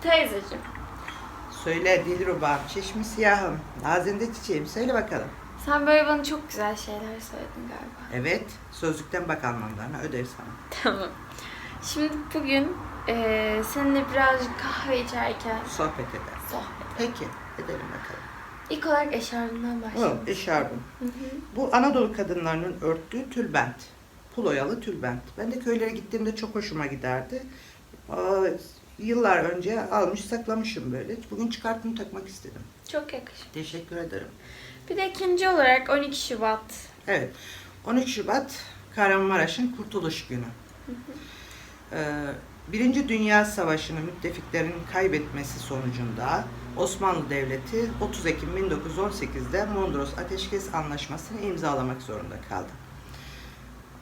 Teyzeciğim, Söyle Dilruba, çeşmi siyahım, nazinde çiçeğim. Söyle bakalım. sen böyle bana çok güzel şeyler söyledin galiba. Evet, sözlükten bak Almanlarına ödev sana. Tamam. Şimdi bugün eee seninle birazcık kahve içerken Sohbet eder. sohbet. Peki, edelim bakalım. İlk olarak eşarbından başlayalım. Eşarbım. Hı hı. Bu Anadolu kadınlarının örttüğü tülbent. Puloyalı tülbent. Ben de köylere gittiğimde çok hoşuma giderdi. Aa, yıllar önce almış saklamışım böyle. Bugün çıkarttım takmak istedim. Çok yakışır. Teşekkür ederim. Bir de ikinci olarak 12 Şubat. Evet. 12 Şubat Kahramanmaraş'ın Kurtuluş Günü. Ee, Birinci Dünya Savaşı'nı müttefiklerin kaybetmesi sonucunda Osmanlı Devleti 30 Ekim 1918'de Mondros Ateşkes Anlaşması'nı imzalamak zorunda kaldı.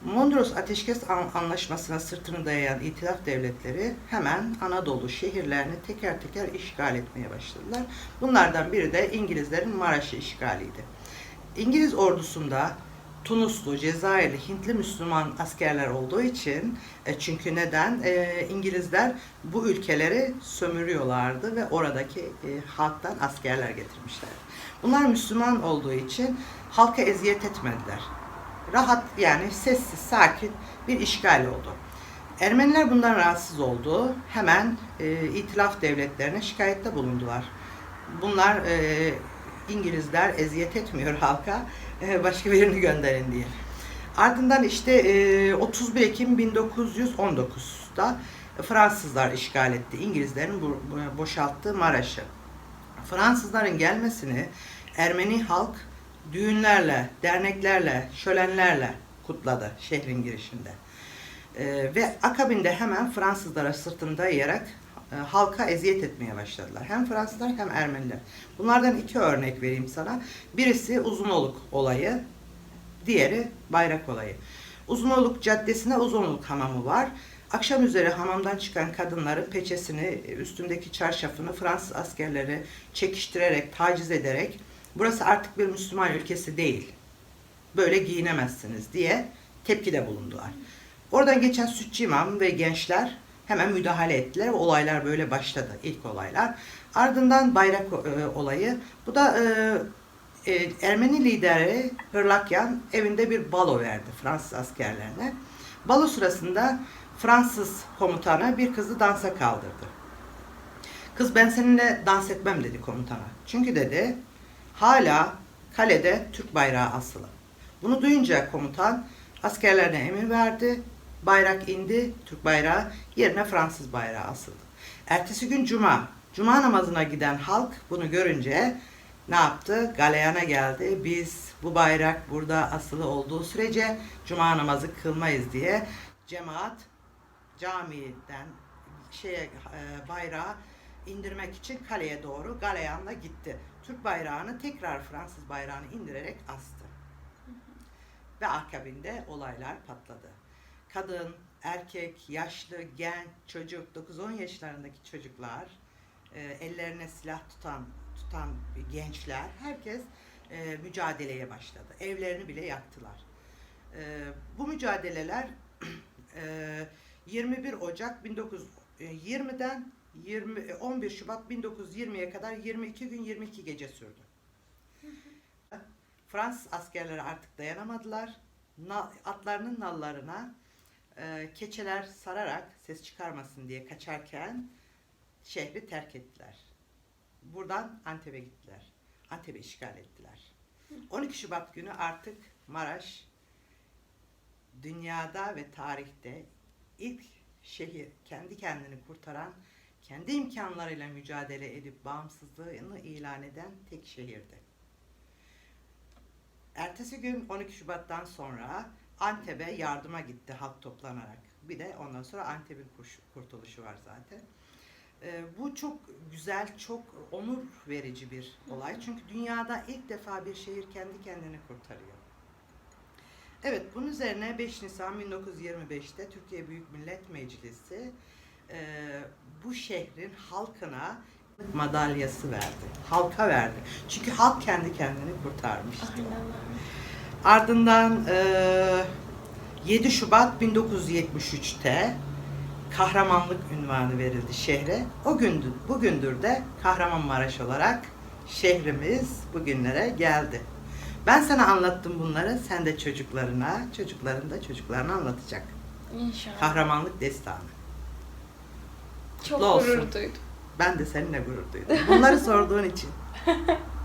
Mondros Ateşkes An- Anlaşması'na sırtını dayayan itilaf devletleri hemen Anadolu şehirlerini teker teker işgal etmeye başladılar. Bunlardan biri de İngilizlerin Maraş'ı işgaliydi. İngiliz ordusunda Tunuslu, Cezayirli, Hintli Müslüman askerler olduğu için e, çünkü neden? E, İngilizler bu ülkeleri sömürüyorlardı ve oradaki e, halktan askerler getirmişler. Bunlar Müslüman olduğu için halka eziyet etmediler. Rahat yani sessiz, sakin bir işgal oldu. Ermeniler bundan rahatsız oldu. Hemen e, itilaf devletlerine şikayette bulundular. Bunlar e, İngilizler eziyet etmiyor halka, e, başka birini gönderin diye. Ardından işte e, 31 Ekim 1919'da Fransızlar işgal etti. İngilizlerin bu- boşalttığı Maraş'ı. Fransızların gelmesini Ermeni halk düğünlerle, derneklerle, şölenlerle kutladı şehrin girişinde. E, ve akabinde hemen Fransızlara sırtını dayayarak e, halka eziyet etmeye başladılar. Hem Fransızlar hem Ermeniler. Bunlardan iki örnek vereyim sana. Birisi Uzunoluk olayı, diğeri Bayrak olayı. Uzunoluk Caddesi'nde Uzunoluk hamamı var. Akşam üzeri hamamdan çıkan kadınların peçesini, üstündeki çarşafını Fransız askerleri çekiştirerek, taciz ederek burası artık bir Müslüman ülkesi değil. Böyle giyinemezsiniz diye tepkide bulundular. Oradan geçen sütçü imam ve gençler hemen müdahale ettiler olaylar böyle başladı. ilk olaylar. Ardından bayrak e, olayı. Bu da e, e, Ermeni lideri Hırlakyan evinde bir balo verdi Fransız askerlerine. Balo sırasında Fransız komutanı bir kızı dansa kaldırdı. Kız ben seninle dans etmem dedi komutana. Çünkü dedi hala kalede Türk bayrağı asılı. Bunu duyunca komutan askerlerine emir verdi. Bayrak indi, Türk bayrağı yerine Fransız bayrağı asıldı. Ertesi gün Cuma. Cuma namazına giden halk bunu görünce ne yaptı? Galeyana geldi. Biz bu bayrak burada asılı olduğu sürece Cuma namazı kılmayız diye cemaat camiden şeye e, bayrağı indirmek için kaleye doğru Galeyan'la gitti. Türk bayrağını tekrar Fransız bayrağını indirerek astı. Ve akabinde olaylar patladı. Kadın, erkek, yaşlı, genç, çocuk, 9-10 yaşlarındaki çocuklar, e, ellerine silah tutan tutan gençler, herkes e, mücadeleye başladı. Evlerini bile yaktılar. E, bu mücadeleler e, 21 Ocak 1920'den 20, 11 Şubat 1920'ye kadar 22 gün 22 gece sürdü. Fransız askerleri artık dayanamadılar. Na- atlarının nallarına e, keçeler sararak ses çıkarmasın diye kaçarken şehri terk ettiler. Buradan Antep'e gittiler. Antep'i işgal ettiler. 12 Şubat günü artık Maraş dünyada ve tarihte ilk şehir kendi kendini kurtaran, kendi imkanlarıyla mücadele edip bağımsızlığını ilan eden tek şehirdi. Ertesi gün 12 Şubat'tan sonra Antep'e yardıma gitti halk toplanarak. Bir de ondan sonra Antep'in kurtuluşu var zaten. Ee, bu çok güzel, çok onur verici bir olay. Çünkü dünyada ilk defa bir şehir kendi kendini kurtarıyor. Evet, bunun üzerine 5 Nisan 1925'te Türkiye Büyük Millet Meclisi e, bu şehrin halkına madalyası verdi. Halka verdi. Çünkü halk kendi kendini kurtarmıştı. Aynen. Ardından e, 7 Şubat 1973'te kahramanlık ünvanı verildi şehre. O gündür, bugündür de Kahramanmaraş olarak şehrimiz bugünlere geldi. Ben sana anlattım bunları, sen de çocuklarına, çocukların da çocuklarına anlatacak. İnşallah. Kahramanlık destanı. Çok kutlu olsun. gurur duydum. Ben de seninle gurur duydum. Bunları sorduğun için.